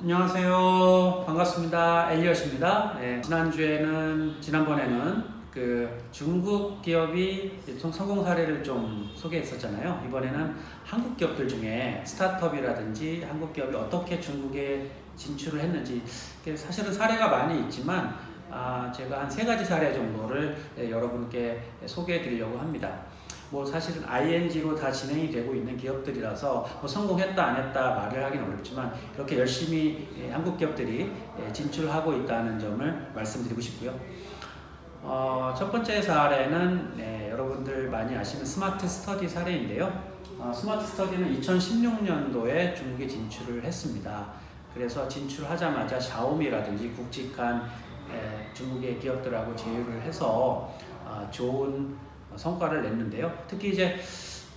안녕하세요. 반갑습니다. 엘리엇입니다. 네, 지난주에는, 지난번에는 그 중국 기업이 좀 성공 사례를 좀 소개했었잖아요. 이번에는 한국 기업들 중에 스타트업이라든지 한국 기업이 어떻게 중국에 진출을 했는지 사실은 사례가 많이 있지만 아, 제가 한 세 가지 사례 정도를 네, 여러분께 소개해 드리려고 합니다. 뭐 사실은 ING로 다 진행이 되고 있는 기업들이라서 뭐 성공했다 안 했다 말을 하기는 어렵지만 이렇게 열심히 예, 한국 기업들이 예, 진출하고 있다는 점을 말씀드리고 싶고요. 어, 첫 번째 사례는 네, 여러분들 많이 아시는 스마트 스터디 사례인데요. 어, 스마트 스터디는 2016년도에 중국에 진출을 했습니다. 그래서 진출하자마자 샤오미라든지 굵직한 에, 중국의 기업들하고 제휴를 해서 어, 좋은 성과를 냈는데요. 특히 이제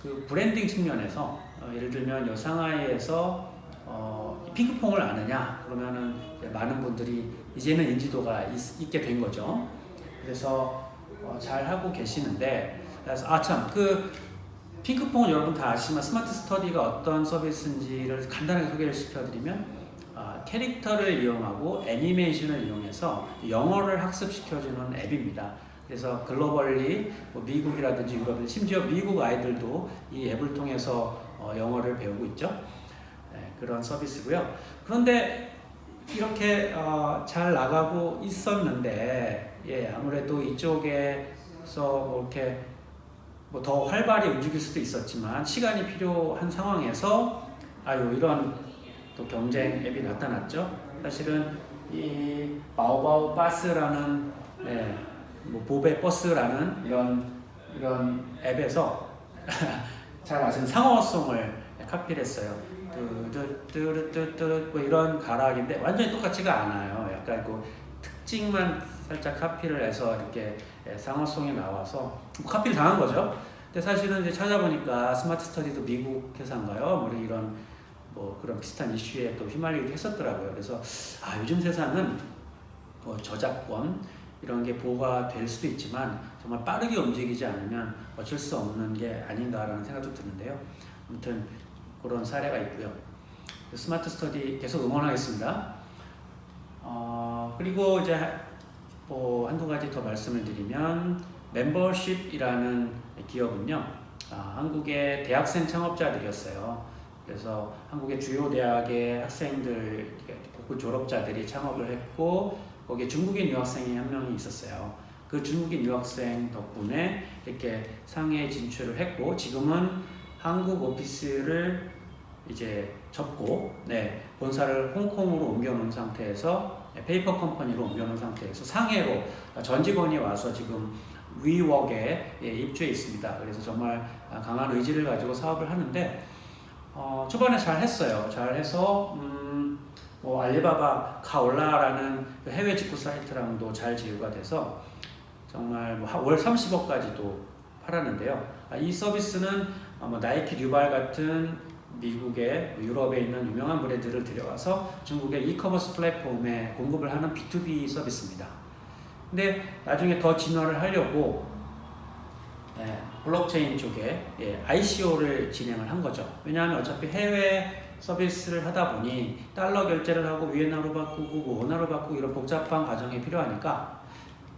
그 브랜딩 측면에서 어, 예를 들면 요 상하이에서 어, 핑크퐁을 아느냐 그러면은 많은 분들이 이제는 인지도가 있, 게된 거죠. 그래서 어, 잘 하고 계시는데 그래서 아참 그 핑크퐁은 여러분 다 아시지만 스마트 스터디가 어떤 서비스인지를 간단하게 소개를 시켜드리면 아, 캐릭터를 이용하고 애니메이션을 이용해서 영어를 학습시켜주는 앱입니다. 그래서 글로벌리 뭐 미국이라든지 유럽, 심지어 미국 아이들도 이 앱을 통해서 어, 영어를 배우고 있죠. 네, 그런 서비스고요. 그런데 이렇게 어, 잘 나가고 있었는데 예, 아무래도 이쪽에서 뭐 이렇게 뭐 더 활발히 움직일 수도 있었지만 시간이 필요한 상황에서 아유 이런 또 경쟁 앱이 나타났죠. 사실은 이 바오바오 바스라는 네, 뭐 보베 버스라는 이런 이런 앱에서 잘 아시는 상어송을 카피를 했어요. 뚜뚜뚜뚜뚜 뭐 이런 가락인데 완전히 똑같지가 않아요. 약간 그 특징만 살짝 카피를 해서 이렇게 상어송이 나와서 뭐 카피를 당한 거죠. 근데 사실은 이제 찾아보니까 스마트 스터디도 미국 회사인가요? 뭐 이런 뭐 그런 비슷한 이슈에 또 휘말리기도 했었더라고요. 그래서 아 요즘 세상은 뭐 저작권 이런 게 보호가 될 수도 있지만 정말 빠르게 움직이지 않으면 어쩔 수 없는 게 아닌가라는 생각도 드는데요. 아무튼 그런 사례가 있고요. 스마트 스터디 계속 응원하겠습니다. 어, 그리고 이제 뭐 한두 가지 더 말씀을 드리면 멤버십이라는 기업은요. 아, 한국의 대학생 창업자들이었어요. 그래서 한국의 주요 대학의 학생들, 졸업자들이 창업을 했고 거기에 중국인 유학생이 한 명이 있었어요. 그 중국인 유학생 덕분에 이렇게 상해에 진출을 했고 지금은 한국 오피스를 이제 접고 네, 본사를 홍콩으로 옮겨놓은 상태에서 네, 페이퍼 컴퍼니로 옮겨놓은 상태에서 상해로 전 직원이 와서 지금 위웍에 예, 입주해 있습니다. 그래서 정말 강한 의지를 가지고 사업을 하는데 어, 초반에 잘 했어요. 잘 해서 음, 뭐 알리바바 카올라라는 그 해외 직구 사이트랑도 잘 제휴가 돼서 정말 뭐 월 30억까지도 팔았는데요. 아, 이 서비스는 어, 뭐 나이키 류발 같은 미국의 유럽에 있는 유명한 브랜드를 들여와서 중국의 이커머스 플랫폼에 공급을 하는 B2B 서비스입니다. 근데 나중에 더 진화를 하려고 예, 블록체인 쪽에 예, ICO를 진행을 한 거죠. 왜냐하면 어차피 해외 서비스를 하다 보니 달러 결제를 하고 위엔화로 바꾸고 뭐 원화로 바꾸고 이런 복잡한 과정이 필요하니까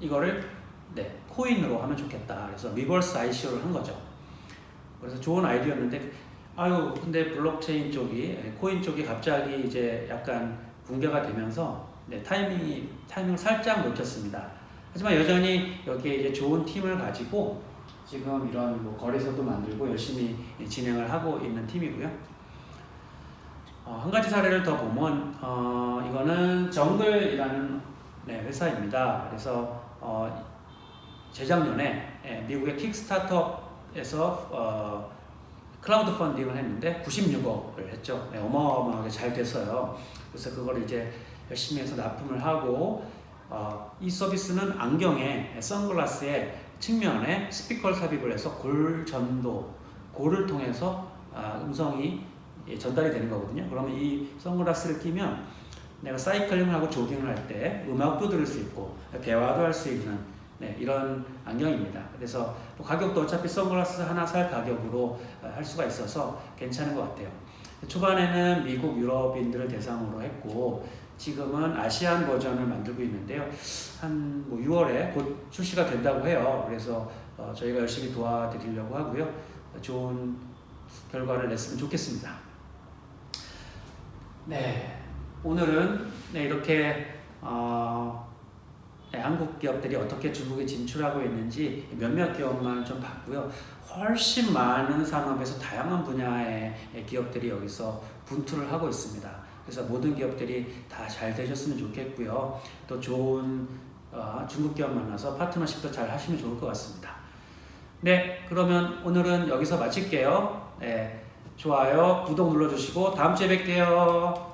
이거를 네, 코인으로 하면 좋겠다. 그래서 리버스 ICO를 한 거죠. 그래서 좋은 아이디어였는데 아유 근데 블록체인 쪽이 예, 코인 쪽이 갑자기 이제 약간 붕괴가 되면서 네, 타이밍이 타이밍을 살짝 놓쳤습니다. 하지만 여전히 여기에 이제 좋은 팀을 가지고 지금 이런 뭐 거래소도 만들고 열심히 진행을 하고 있는 팀이고요. 어, 한 가지 사례를 더 보면 어, 이거는 정글이라는 네, 회사입니다. 그래서 어, 재작년에 예, 미국의 킥스타터에서 어, 클라우드 펀딩을 했는데 96억을 했죠. 네, 어마어마하게 잘 됐어요. 그래서 그걸 이제 열심히 해서 납품을 하고 어, 이 서비스는 안경에 선글라스에 측면에 스피커를 삽입을 해서 골 전도 골을 통해서 아, 음성이 예, 전달이 되는 거거든요. 그러면 이 선글라스를 끼면 내가 사이클링을 하고 조깅을 할 때 음악도 들을 수 있고 대화도 할 수 있는 네, 이런 안경입니다. 그래서 뭐 가격도 어차피 선글라스 하나 살 가격으로 할 수가 있어서 괜찮은 것 같아요. 초반에는 미국, 유럽인들을 대상으로 했고 지금은 아시안 버전을 만들고 있는데요. 한 뭐 6월에 곧 출시가 된다고 해요. 그래서 어, 저희가 열심히 도와드리려고 하고요. 좋은 결과를 냈으면 좋겠습니다. 네, 오늘은 네, 이렇게 어, 네, 한국 기업들이 어떻게 중국에 진출하고 있는지 몇몇 기업만 좀 봤고요. 훨씬 많은 산업에서 다양한 분야의 기업들이 여기서 분투를 하고 있습니다. 그래서 모든 기업들이 다 잘 되셨으면 좋겠고요. 또 좋은 어, 중국 기업 만나서 파트너십도 잘 하시면 좋을 것 같습니다. 네, 그러면 오늘은 여기서 마칠게요. 네, 좋아요, 구독 눌러주시고 다음 주에 뵐게요.